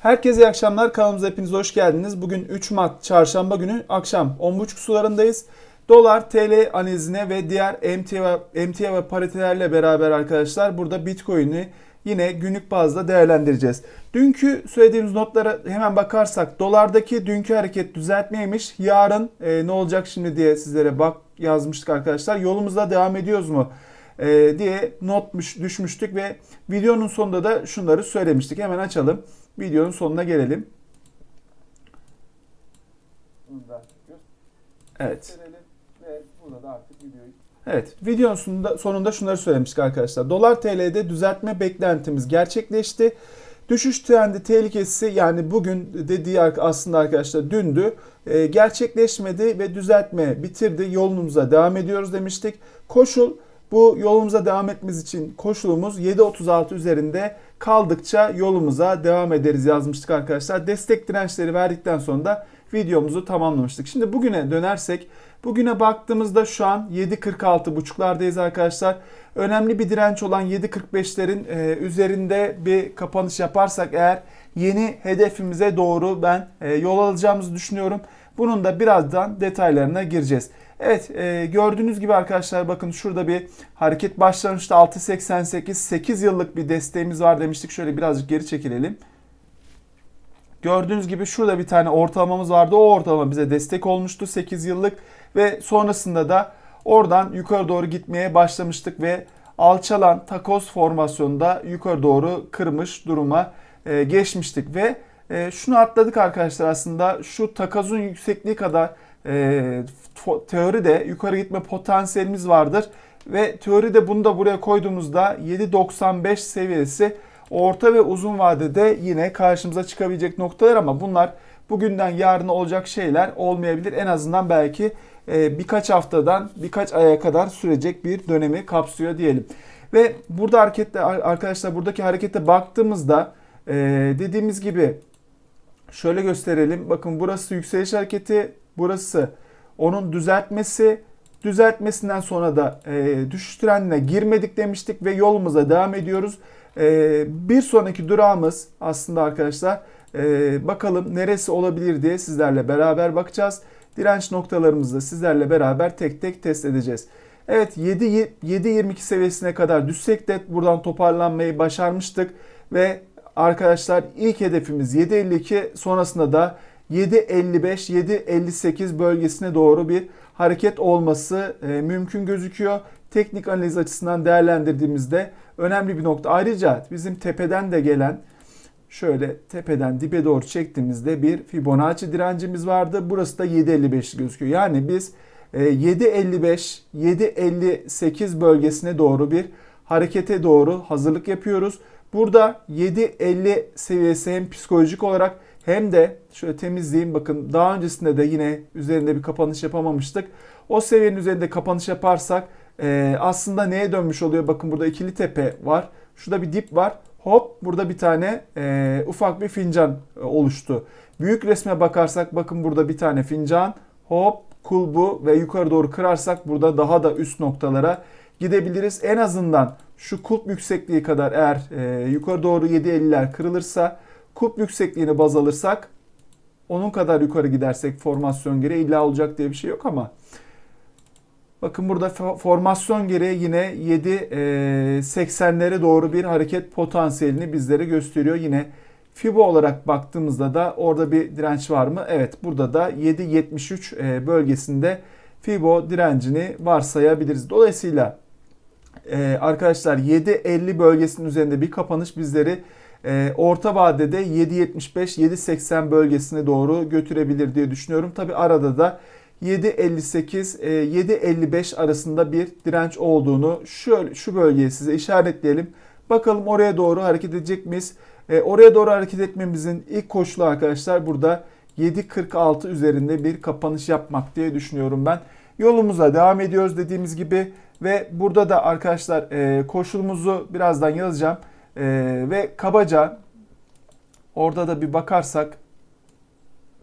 Herkese iyi akşamlar. Kanalımıza hepiniz hoş geldiniz. Bugün 3 Mart çarşamba günü akşam 10.30 sularındayız. Dolar, TL analizine ve diğer emtia, emtia ve paritelerle beraber arkadaşlar burada Bitcoin'i yine günlük bazda değerlendireceğiz. Dünkü söylediğimiz notlara hemen bakarsak dolardaki dünkü hareket düzeltmeymiş. Yarın e, ne olacak şimdi diye sizlere bak yazmıştık arkadaşlar. Yolumuzda devam ediyoruz mu? e, diye not düşmüştük ve videonun sonunda da şunları söylemiştik. Hemen açalım. Videonun sonuna gelelim. Evet. Evet, videonun sonunda, sonunda şunları söylemiştik arkadaşlar. Dolar TL'de düzeltme beklentimiz gerçekleşti. Düşüş trendi tehlikesi yani bugün dediği aslında arkadaşlar dündü. E, gerçekleşmedi ve düzeltme bitirdi. Yolumuza devam ediyoruz demiştik. Koşul bu yolumuza devam etmemiz için koşulumuz 7.36 üzerinde kaldıkça yolumuza devam ederiz yazmıştık arkadaşlar. Destek dirençleri verdikten sonra da videomuzu tamamlamıştık. Şimdi bugüne dönersek bugüne baktığımızda şu an 7.46 buçuklardayız arkadaşlar. Önemli bir direnç olan 7.45'lerin e, üzerinde bir kapanış yaparsak eğer yeni hedefimize doğru ben e, yol alacağımızı düşünüyorum. Bunun da birazdan detaylarına gireceğiz. Evet e, gördüğünüz gibi arkadaşlar bakın şurada bir hareket başlamıştı. 6.88 8 yıllık bir desteğimiz var demiştik. Şöyle birazcık geri çekilelim. Gördüğünüz gibi şurada bir tane ortalamamız vardı. O ortalama bize destek olmuştu 8 yıllık ve sonrasında da oradan yukarı doğru gitmeye başlamıştık ve alçalan takoz formasyonunda yukarı doğru kırmış duruma e, geçmiştik ve e, şunu atladık arkadaşlar aslında şu takozun yüksekliği kadar e, teoride yukarı gitme potansiyelimiz vardır. Ve teoride bunu da buraya koyduğumuzda 7.95 seviyesi orta ve uzun vadede yine karşımıza çıkabilecek noktalar ama bunlar bugünden yarına olacak şeyler olmayabilir. En azından belki e, birkaç haftadan birkaç aya kadar sürecek bir dönemi kapsıyor diyelim. Ve burada harekette arkadaşlar buradaki harekete baktığımızda e, dediğimiz gibi şöyle gösterelim. Bakın burası yükseliş hareketi, burası onun düzeltmesi, düzeltmesinden sonra da e, düşüş trendine girmedik demiştik ve yolumuza devam ediyoruz. E, bir sonraki durağımız aslında arkadaşlar e, bakalım neresi olabilir diye sizlerle beraber bakacağız. Direnç noktalarımızı da sizlerle beraber tek tek test edeceğiz. Evet 7.22 seviyesine kadar düşsek de buradan toparlanmayı başarmıştık ve arkadaşlar ilk hedefimiz 7.52 sonrasında da 7.55-7.58 bölgesine doğru bir hareket olması e, mümkün gözüküyor. Teknik analiz açısından değerlendirdiğimizde önemli bir nokta. Ayrıca bizim tepeden de gelen şöyle tepeden dibe doğru çektiğimizde bir Fibonacci direncimiz vardı. Burası da 7.55 gözüküyor. Yani biz 7.55-7.58 e, bölgesine doğru bir harekete doğru hazırlık yapıyoruz. Burada 7.50 seviyesi hem psikolojik olarak hem de şöyle temizleyeyim bakın daha öncesinde de yine üzerinde bir kapanış yapamamıştık. O seviyenin üzerinde kapanış yaparsak e, aslında neye dönmüş oluyor? Bakın burada ikili tepe var. Şurada bir dip var. Hop burada bir tane e, ufak bir fincan e, oluştu. Büyük resme bakarsak bakın burada bir tane fincan. Hop kulbu ve yukarı doğru kırarsak burada daha da üst noktalara gidebiliriz. En azından şu kulp yüksekliği kadar eğer e, yukarı doğru 7.50'ler kırılırsa Kup yüksekliğini baz alırsak onun kadar yukarı gidersek formasyon gereği illa olacak diye bir şey yok ama bakın burada formasyon gereği yine 7.80'lere doğru bir hareket potansiyelini bizlere gösteriyor. Yine Fibo olarak baktığımızda da orada bir direnç var mı? Evet burada da 7.73 bölgesinde Fibo direncini varsayabiliriz. Dolayısıyla arkadaşlar 7.50 bölgesinin üzerinde bir kapanış bizleri e, orta vadede 7.75-7.80 bölgesine doğru götürebilir diye düşünüyorum. Tabi arada da 7.58-7.55 e, arasında bir direnç olduğunu şöyle şu bölgeye size işaretleyelim. Bakalım oraya doğru hareket edecek miyiz? E, oraya doğru hareket etmemizin ilk koşulu arkadaşlar burada 7.46 üzerinde bir kapanış yapmak diye düşünüyorum ben. Yolumuza devam ediyoruz dediğimiz gibi ve burada da arkadaşlar e, koşulumuzu birazdan yazacağım. Ee, ve kabaca orada da bir bakarsak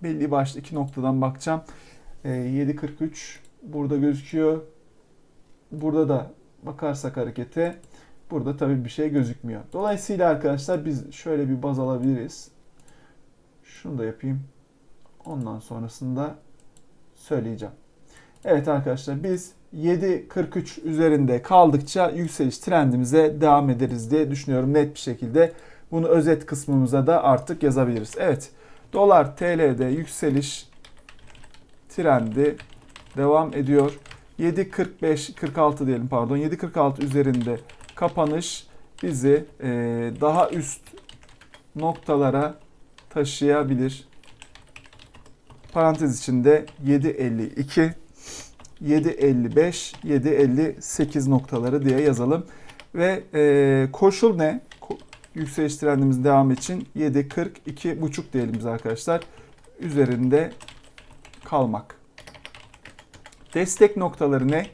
belli başlı iki noktadan bakacağım. Ee, 7.43 burada gözüküyor. Burada da bakarsak harekete burada tabii bir şey gözükmüyor. Dolayısıyla arkadaşlar biz şöyle bir baz alabiliriz. Şunu da yapayım. Ondan sonrasında söyleyeceğim. Evet arkadaşlar biz 7.43 üzerinde kaldıkça yükseliş trendimize devam ederiz diye düşünüyorum net bir şekilde. Bunu özet kısmımıza da artık yazabiliriz. Evet dolar TL'de yükseliş trendi devam ediyor. 7.45 46 diyelim pardon 7.46 üzerinde kapanış bizi e, daha üst noktalara taşıyabilir. Parantez içinde 7.52 7.55 7.58 noktaları diye yazalım. Ve e, koşul ne? Ko- yükseliş trendimiz devam için 7.42 buçuk diyelim biz arkadaşlar. Üzerinde kalmak. Destek noktaları ne?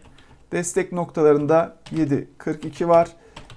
Destek noktalarında 7.42 var.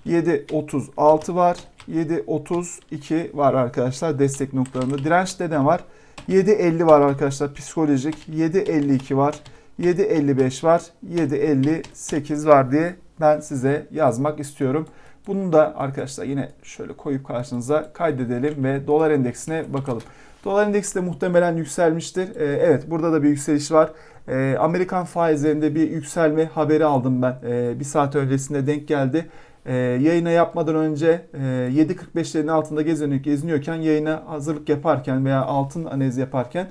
7.36 var. 7.32 var arkadaşlar destek noktalarında. Dirençte ne var? 7.50 var arkadaşlar psikolojik. 7.52 var. 7.55 var. 7.58 var diye ben size yazmak istiyorum. Bunu da arkadaşlar yine şöyle koyup karşınıza kaydedelim ve dolar endeksine bakalım. Dolar endeksi de muhtemelen yükselmiştir. Ee, evet burada da bir yükseliş var. Ee, Amerikan faizlerinde bir yükselme haberi aldım ben. Ee, bir saat öncesinde denk geldi. Ee, yayına yapmadan önce e, 7.45'lerin altında geziniyor, geziniyorken yayına hazırlık yaparken veya altın analizi yaparken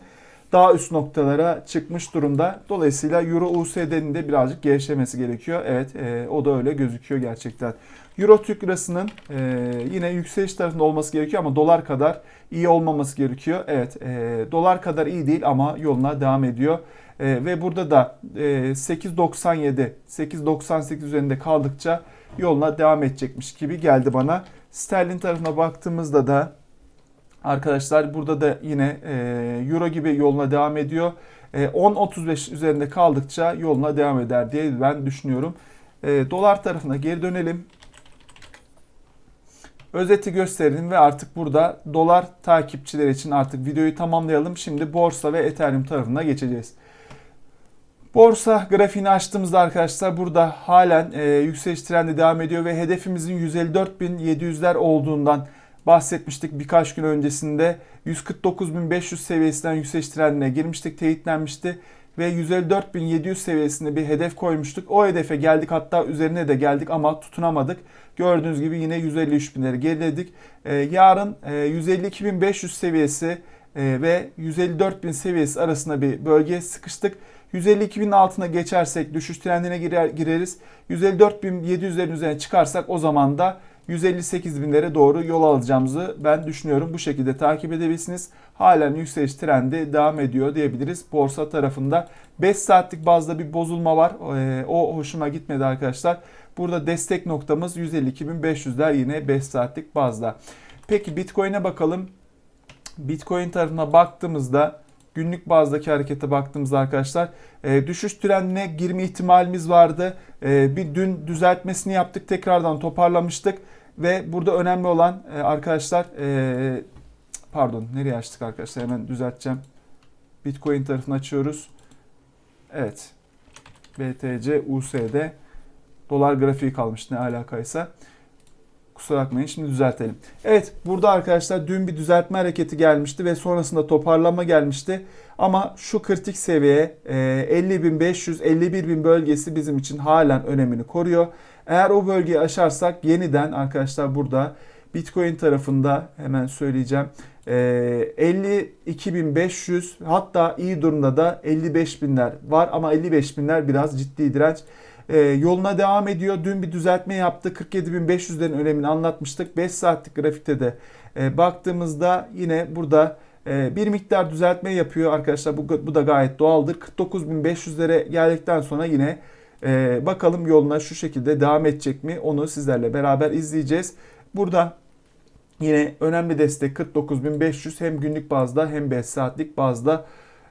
daha üst noktalara çıkmış durumda. Dolayısıyla Euro USD'nin de birazcık gevşemesi gerekiyor. Evet e, o da öyle gözüküyor gerçekten. Euro Türk Lirası'nın e, yine yükseliş tarafında olması gerekiyor ama dolar kadar iyi olmaması gerekiyor. Evet e, dolar kadar iyi değil ama yoluna devam ediyor. E, ve burada da e, 8.97 8.98 üzerinde kaldıkça yoluna devam edecekmiş gibi geldi bana. Sterlin tarafına baktığımızda da arkadaşlar burada da yine e, euro gibi yoluna devam ediyor. E, 10.35 üzerinde kaldıkça yoluna devam eder diye ben düşünüyorum. E, dolar tarafına geri dönelim. Özeti gösterelim ve artık burada dolar takipçiler için artık videoyu tamamlayalım. Şimdi borsa ve Ethereum tarafına geçeceğiz. Borsa grafiğini açtığımızda arkadaşlar burada halen e, yükseliş trendi devam ediyor ve hedefimizin 154.700'ler olduğundan bahsetmiştik birkaç gün öncesinde. 149.500 seviyesinden yükseliş trendine girmiştik, teyitlenmişti ve 154.700 seviyesinde bir hedef koymuştuk. O hedefe geldik hatta üzerine de geldik ama tutunamadık. Gördüğünüz gibi yine 153.000'leri geriledik. Ee, yarın e, 152.500 seviyesi e, ve 154.000 seviyesi arasında bir bölgeye sıkıştık. 152.000 altına geçersek düşüş trendine girer, gireriz. 154.700'lerin üzerine çıkarsak o zaman da 158 binlere doğru yol alacağımızı ben düşünüyorum. Bu şekilde takip edebilirsiniz. Halen yükseliş trendi devam ediyor diyebiliriz borsa tarafında. 5 saatlik bazda bir bozulma var. Ee, o hoşuma gitmedi arkadaşlar. Burada destek noktamız 152.500'ler yine 5 saatlik bazda. Peki Bitcoin'e bakalım. Bitcoin tarafına baktığımızda günlük bazdaki harekete baktığımızda arkadaşlar e, düşüş trendine girme ihtimalimiz vardı. E, bir dün düzeltmesini yaptık tekrardan toparlamıştık ve burada önemli olan e, arkadaşlar e, pardon nereye açtık arkadaşlar hemen düzelteceğim. Bitcoin tarafını açıyoruz. Evet. BTC USD dolar grafiği kalmış ne alakaysa. Kusura bakmayın şimdi düzeltelim. Evet burada arkadaşlar dün bir düzeltme hareketi gelmişti ve sonrasında toparlama gelmişti. Ama şu kritik seviye 50.500 e, 51.000 bölgesi bizim için halen önemini koruyor. Eğer o bölgeyi aşarsak yeniden arkadaşlar burada Bitcoin tarafında hemen söyleyeceğim. 52.500 e, hatta iyi durumda da 55.000'ler var ama 55.000'ler biraz ciddi direnç. Ee, yoluna devam ediyor. Dün bir düzeltme yaptı. 47.500'lerin önemini anlatmıştık. 5 saatlik grafikte de e, baktığımızda yine burada e, bir miktar düzeltme yapıyor arkadaşlar. Bu, bu da gayet doğaldır. 49.500'lere geldikten sonra yine e, bakalım yoluna şu şekilde devam edecek mi? Onu sizlerle beraber izleyeceğiz. Burada yine önemli destek 49.500 hem günlük bazda hem 5 saatlik bazda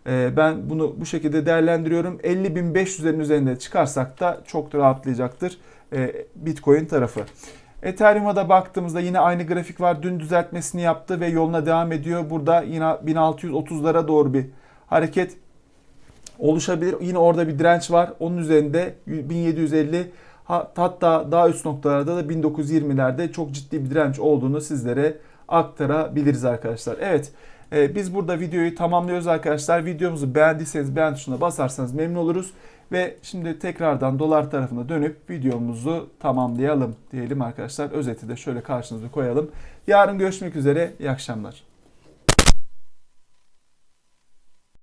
ee, ben bunu bu şekilde değerlendiriyorum. 50.500'lerin üzerinde çıkarsak da çok rahatlayacaktır e, Bitcoin tarafı. Ethereum'a da baktığımızda yine aynı grafik var. Dün düzeltmesini yaptı ve yoluna devam ediyor. Burada yine 1630'lara doğru bir hareket oluşabilir. Yine orada bir direnç var. Onun üzerinde 1750 hatta daha üst noktalarda da 1920'lerde çok ciddi bir direnç olduğunu sizlere aktarabiliriz arkadaşlar. Evet Ee, biz burada videoyu tamamlıyoruz arkadaşlar. Videomuzu beğendiyseniz beğen tuşuna basarsanız memnun oluruz. Ve şimdi tekrardan dolar tarafına dönüp videomuzu tamamlayalım diyelim arkadaşlar. Özeti de şöyle karşınıza koyalım. Yarın görüşmek üzere. İyi akşamlar.